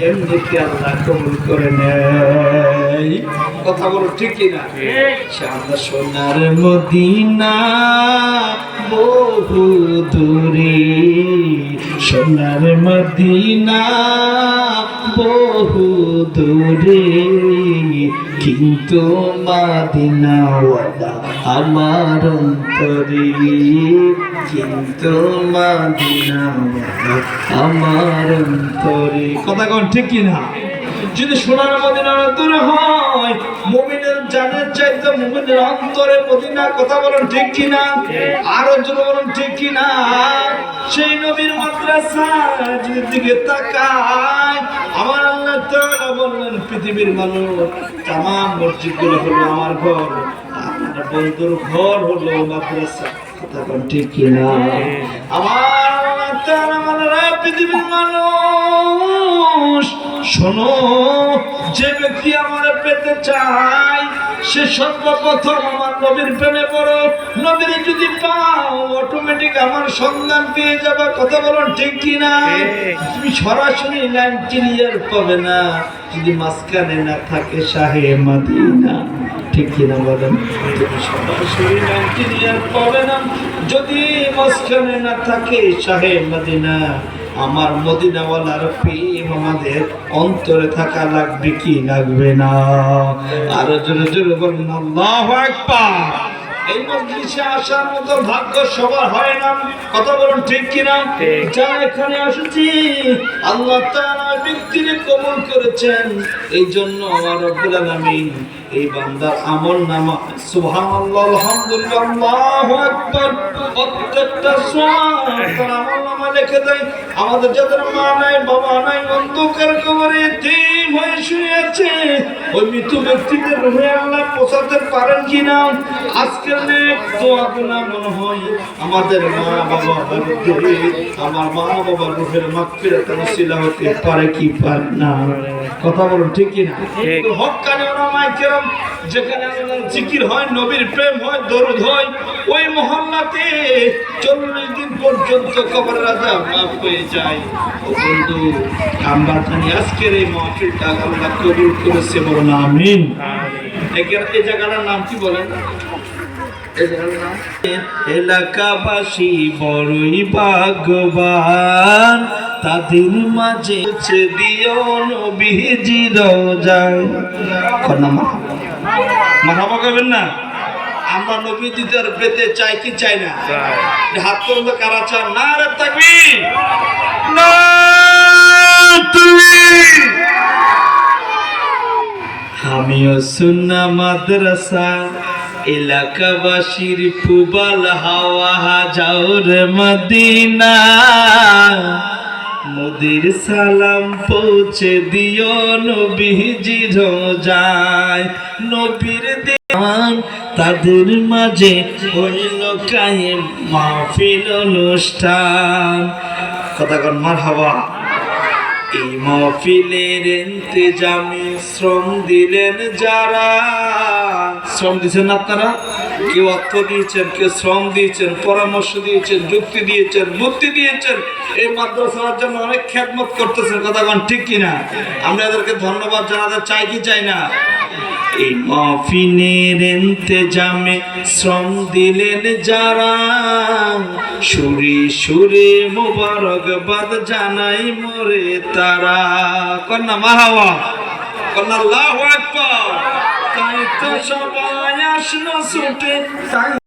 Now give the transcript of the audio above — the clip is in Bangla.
এমনিতে আল্লাহ কবুল করে নেয়? কথা বলো ঠিক কিনা? আমরা সোনার মদিনা বহু দূরে। সোনার মদিনা বহু দূরে। কিন্তু মাদিনাওয়ালা আমার অন্তরে। কিন্তু মাদিনাওয়ালা আমার অন্তরে। কথা কোন, ঠিক কিনা? যদি সোনার মদিনার অন্তরে হয়, মুমিনের জানের চাইতে মুমিনের অন্তরে মদিনা কথা বলেন ঠিক কিনা? আরও জন্য বলেন ঠিক কিনা? সেই নবীর মাদ্রাসা যদি দিকে তাকায়। আমার আল্লাহ তাআলা বললেন পৃথিবীর মানুষ তামাম মসজিদগুলো হলো আমার ঘর। আমার বন্ধুর ঘর হলো মাদ্রাসা। কথা কোন ঠিক কিনা? আমার আল্লাহ তাআলা বললেন, "এ পৃথিবীর মানুষ শোনো যে ব্যক্তি আমার পেতে চায় সে সর্বপ্রথম আমার নবীর প্রেমে পড়ো। নবীর যদি পাও অটোমেটিক সন্ধান পেয়ে যাবে কথা বলো ঠিক কিনা? তুমি সরাসরি লাইন ক্লিয়ার পাবে না যদি মাঝখানে না থাকে শাহে মাদিনা। ঠিক কিনা বলেন? তুমি সরাসরি লাইন ক্লিয়ার পাবে না যদি মাঝখানে না থাকে শাহে মাদিনা। আমার মদিনাওয়ালার প্রেম আমাদের অন্তরে থাকা লাগবে কি লাগবে না? আরও জোরে জোরে বলুন আল্লাহু আকবার। এই মজলিসে আসার মতো ভাগ্য সবার হয় না। কথা বলুন ঠিক কিনা? যারা এখানে আসছি আল্লাহ তাআলা ওই ব্যক্তিকে কবুল করেছেন। এই জন্য আমার রব্বুল আলামিন এই বান্দার আমল নামা সুবহানাল্লাহ আলহামদুলিল্লাহ আল্লাহু আকবার প্রত্যেকটা তার আমল লিখে দেয়। আমাদের যাদের মা নাই বাবা নাই অন্ধকার কবরে এতিম হয়ে শুয়ে আছে ওই মৃত ব্যক্তিদের রুহে আল্লাহ পৌঁছাতে পারেন কিনা? আজকের নেক দোয়া গুলা মনে হয় আমাদের মা বাবা আমার মা বাবা রুহের মাগফিরাত নসিলা হতে পারে কি পারে না? কথা বলুন ঠিক কি না ঠিক। কেরাম, যেখানে আল্লাহর জিকির হয়, নবীর প্রেম হয়, দরুদ হয়, ওই মহল্লাতে চল্লিশ দিন পর্যন্ত কবরের রাজা মাফ হয়ে যায়। বন্ধু জানি আজকের এই মাহফিলটা আল্লাহ কবুল করেছে বলুন আমিন। এই জায়গাটার নাম কি বলেন? এলাকাবাসী বড়ই ভাগ্যবান। তাদের মাঝে দিও নবীজি রোজায়। মাথাবা করবেন না? আমরা নবী দিদার পেতে চাই কি চাই না? হাত তুলন কারা চান? না রে তাকবি না আমিও সুন্না মাদ্রাসা এলাকাবাসীর পুবাল হাওয়া যাওর মদিনা। মোদের সালাম পৌঁছে দিও নবীজি রোজায়। নবীর দেওয়ান তাদের মাঝে হইল কায়েম মাহফিল অনুষ্ঠান। কথা কন মার হাওয়া এই মহফিলের ইন্তজামে শ্রম দিলেন যারা। শ্রম দিয়েছেন না আপনারা? কেউ অর্থ দিয়েছেন, কেউ শ্রম দিয়েছেন, পরামর্শ দিয়েছেন, যুক্তি দিয়েছেন, বুদ্ধি দিয়েছেন। এই মাদ্রাসার জন্য অনেক খ্যাতমত করতেছেন, কথা কোন ঠিক কিনা? আমরা এদেরকে ধন্যবাদ জানাতে চাই কি চাই না? এই মফিনের ইন্তজামে শ্রম দিলেন যারা, সুরে সুরে মোবারকবাদ জানাই মোরে তারা। কন্যা মাহাওয়া কন্যা, আল্লাহু আকবার। তাই তো সবাই আসলো ছুটে